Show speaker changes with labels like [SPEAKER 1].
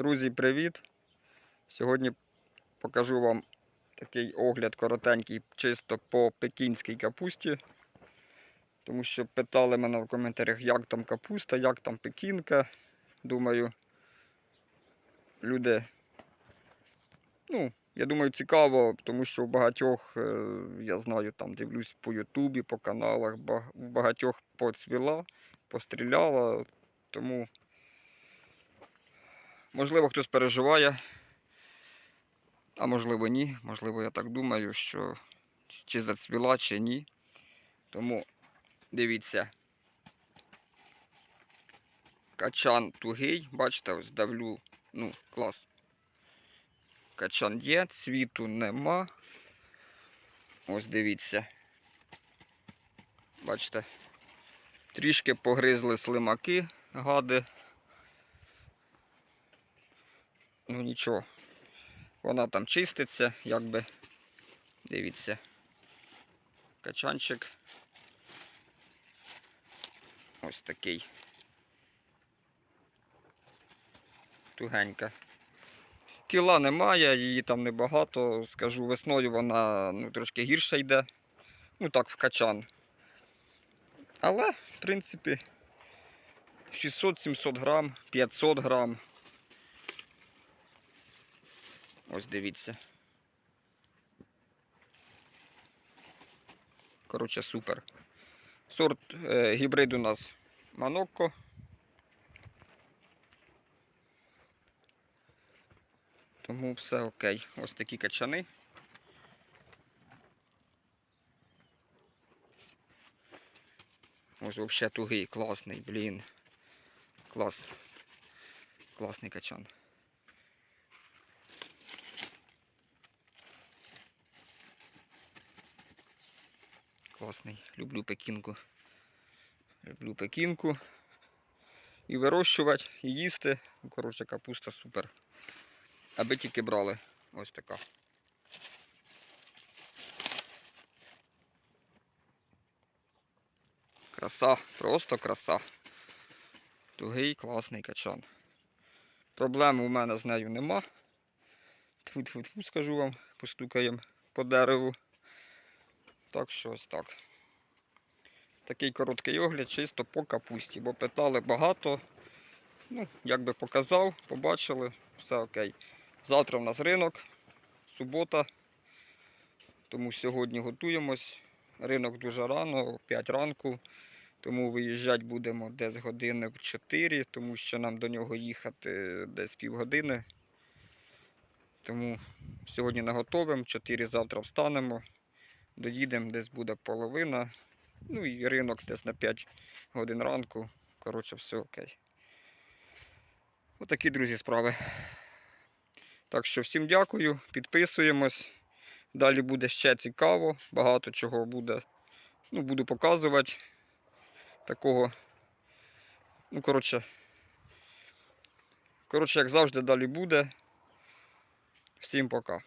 [SPEAKER 1] Друзі, привіт! Сьогодні покажу вам такий огляд коротенький чисто по пекінській капусті. Тому що питали мене в коментарях, як там капуста, як там пекінка. Думаю, люди, ну, я думаю, цікаво, тому що у багатьох, е, я знаю, там дивлюсь по Ютубі, по каналах, у багатьох поцвіла, постріляла, тому. Можливо, хтось переживає, а можливо ні. Можливо, я так думаю, що чи зацвіла, чи ні. Тому дивіться. Качан тугий, бачите, ось давлю. Ну, клас. Качан є, цвіту нема. Ось дивіться. Бачите. Трішки погризли слимаки, гади. Ну нічого. Вона там чиститься, якби. Дивіться. Качанчик. Ось такий. Тугенька. Кіла немає, її там небагато. Скажу, весною вона ну, трошки гірше йде. Ну так, в качан. Але, в принципі, 600-700 грам, 500 грам. Ось дивіться. Коротше, супер. Сорт е, гібрид у нас Манокко. Тому все окей. Ось такі качани. Ось взагалі тугий, класний, блін. Клас. Класний качан. Класний. Люблю пекінку. Люблю пекінку. І вирощувати, і їсти. Ну, Коротше, капуста супер. Аби тільки брали. Ось така. Краса, просто краса. Тугий, класний качан. Проблем у мене з нею нема. Тьфу-тьфу-тьфу, скажу вам, постукаємо по дереву. Так що ось так. Такий короткий огляд чисто по капусті, бо питали багато. Ну, як би показав, побачили, все окей. Завтра в нас ринок, субота. Тому сьогодні готуємось. Ринок дуже рано, о 5 ранку. Тому виїжджати будемо десь години в 4, тому що нам до нього їхати десь півгодини. Тому сьогодні наготовимо, 4 завтра встанемо, доїдемо, десь буде половина. Ну і ринок десь на 5 годин ранку. Коротше, все окей. Отакі, друзі, справи. Так що всім дякую, підписуємось. Далі буде ще цікаво, багато чого буде. Ну, буду показувати. Такого. Ну, коротше. Коротше, як завжди, далі буде. Всім пока.